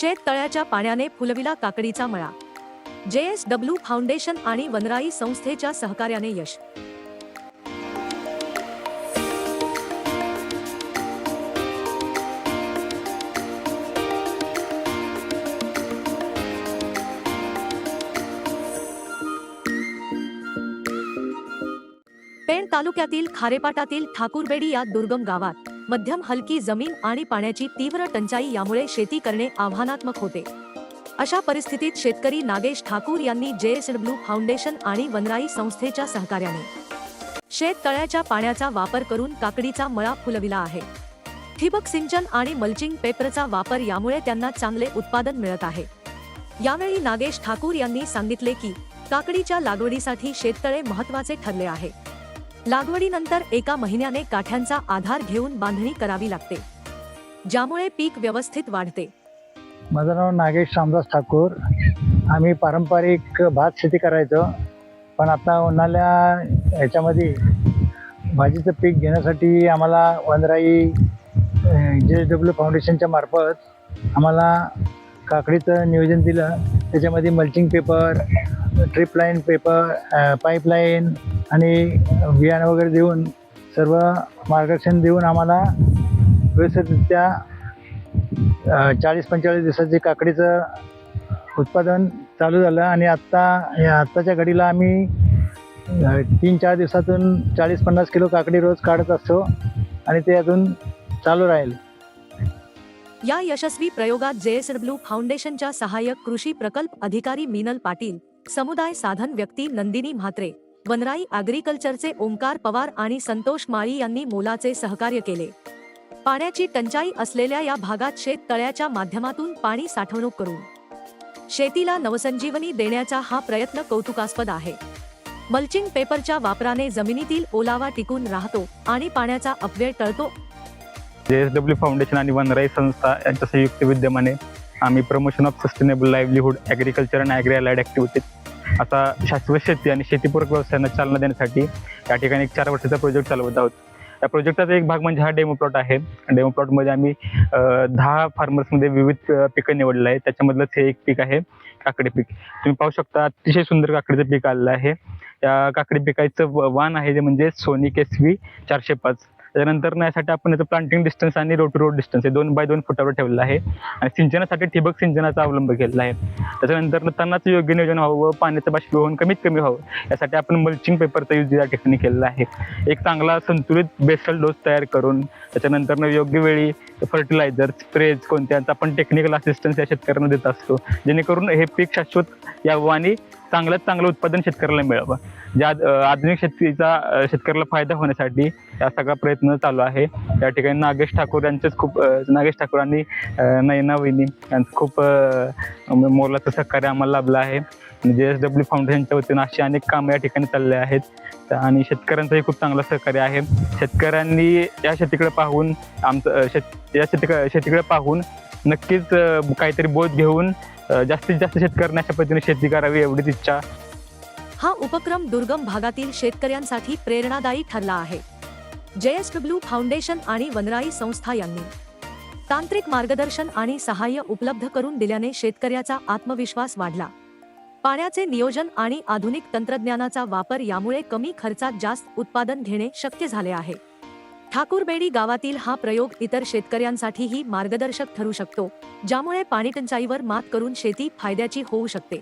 शेत तळ्याच्या पाण्याने फुलविला काकडीचा मळा. जे एस डब्ल्यू फाउंडेशन आणि वनराई संस्थेच्या सहकार्याने यश. पेण तालुक्यातील खारेपाटातील ठाकूरबेडी या दुर्गम गावात मध्यम हलकी जमीन आणि पाण्याची तीव्र टंचाई यामुळे शेती करणे आव्हानात्मक होते. अशा परिस्थितीत शेतकरी नागेश ठाकूर यांनी जेएसडब्ल्यू फाउंडेशन आणि वनराई संस्थेच्या सहकार्याने शेत तळ्याच्या पाण्याचा वापर करून काकडीचा मळा फुलविला आहे. ठिबक सिंचन आणि मल्चिंग पेपरचा वापर यामुळे त्यांना चांगले उत्पादन मिळत आहे. यावेळी नागेश ठाकूर यांनी सांगितले की काकडीच्या लागवडीसाठी शेततळे महत्त्वाचे ठरले आहे. लागवडीनंतर एका महिन्याने काठ्यांचा आधार घेऊन बांधणी करावी लागते ज्यामुळे पीक व्यवस्थित वाढते. माझं नाव नागेश रामदास ठाकूर. आम्ही पारंपरिक भात शेती करायचो पण आता उन्हाळ्या ह्याच्यामध्ये भाजीचं पीक घेण्यासाठी आम्हाला वनराई जे डब्ल्यू फाउंडेशनच्या मार्फत आम्हाला काकडीचं नियोजन दिलं. त्याच्यामध्ये mulching paper drip line paper pipeline आणि बियाणं वगैरे देऊन सर्व मार्गदर्शन देऊन आम्हाला व्यवस्थितरित्या चाळीस पंचेचाळीस दिवसाचे काकडीचं उत्पादन चालू झालं आणि आत्ता या आत्ताच्या घडीला आम्ही तीन चार दिवसातून चाळीस पन्नास किलो काकडी रोज काढत असतो आणि ते अजून चालू राहील. या यशस्वी प्रयोगात जेएसडब्ल्यू फाउंडेशनच्या सहाय्यक कृषी प्रकल्प अधिकारी मीनल पाटील समुदाय साधन व्यक्ती नंदिनी म्हात्रे वनराई ॲग्रिकल्चरचे ओंकार पवार आणि संतोष माळी यांनी मोलाचे सहकार्य केले. पाण्याची टंचाई असलेल्या या भागात शेत तळ्याच्या माध्यमातून पाणी साठवणूक करून. शेतीला नवसंजीवनी देण्याचा हा प्रयत्न कौतुकास्पद आहे. मल्चिंग पेपरच्या वापराने जमिनीतील ओलावा टिकून राहतो आणि पाण्याचा अपव्यय टळतो. जे एस डब्ल्यू फाउंडेशन आणि वनराई संस्था यांच्या संयुक्त विद्यमाने आम्ही promotion of sustainable livelihood agriculture and agri allied activities आता शाश्वत शेती आणि शेतीपूरक व्यवसायांना चालना देण्यासाठी या ठिकाणी एक चार वर्षाचा प्रोजेक्ट चालवत आहोत. या प्रोजेक्टाचा एक भाग म्हणजे हा डेमो प्लॉट आहे. डेमो प्लॉटमध्ये आम्ही दहा फार्मर्समध्ये विविध पिकं निवडलं आहे त्याच्यामधलंच हे एक पीक आहे काकडी पीक. तुम्ही पाहू शकता अतिशय सुंदर काकडीचं पीक आलेलं आहे. त्या काकडी पिकाचं व- वाण आहे जे म्हणजे सोनी केसवी चारशे पाच. त्याच्यानंतर यासाठी आपण याचं प्लांटिंग डिस्टन्स आणि रोड टू रोड डिस्टन्स हे दोन बाय दोन फुटावर ठेवलेलं आहे. आणि सिंचनासाठी ठिबक सिंचनाचा अवलंब केलेला आहे. त्याच्यानंतर तणाचं योग्य नियोजन व्हावं व पाण्याचं बाष्पीभवन कमीत कमी व्हावं यासाठी आपण मल्चिंग पेपरचा यूज या ठिकाणी केलेला आहे. एक चांगला संतुलित बेसल डोस तयार करून त्याच्यानंतर योग्य वेळी फर्टिलायझर स्प्रेज कोणत्यांचा आपण टेक्निकल असिस्टन्स या शेतकऱ्यांना देत असतो. जेणेकरून हे पीक शाश्वत यावं आणि चांगल्यात चांगलं उत्पादन शेतकऱ्याला मिळावं. ज्या आधुनिक शेतीचा शेतकऱ्याला फायदा होण्यासाठी या सगळा प्रयत्न चालू आहे. या ठिकाणी नागेश ठाकूर यांचेच खूप नागेश ठाकूर आणि नयना वहिनी यांचं खूप मोलाचं सहकार्य आम्हाला लाभलं आहे. जे एस डब्ल्यू फाउंडेशनच्या वतीनं अशी अनेक कामं या ठिकाणी चालले आहेत. आणि शेतकऱ्यांचंही खूप चांगलं सहकार्य आहे. शेतकऱ्यांनी या शेतीकडे पाहून आमचं शेत या शेतीकडे शेतीकडे पाहून नक्कीच काहीतरी बोध घेऊन जास्तीत जास्त शेतकऱ्यांना अशा पद्धतीने शेती करावी एवढीच इच्छा. हा उपक्रम दुर्गम भागातील शेतकऱ्यांसाठी प्रेरणादायी ठरला आहे. जेएसडब्ल्यू फाउंडेशन आणि वनराई संस्था यांनी तांत्रिक मार्गदर्शन आणि सहाय्य उपलब्ध करून दिल्याने शेतकऱ्याचा आत्मविश्वास वाढला. पाण्याचे नियोजन आणि आधुनिक तंत्रज्ञानाचा वापर यामुळे कमी खर्चात जास्त उत्पादन घेणे शक्य झाले आहे. ठाकूरबेडी गावातील हा प्रयोग इतर शेतकऱ्यांसाठीही मार्गदर्शक ठरू शकतो ज्यामुळे पाणीटंचाईवर मात करून शेती फायद्याची होऊ शकते.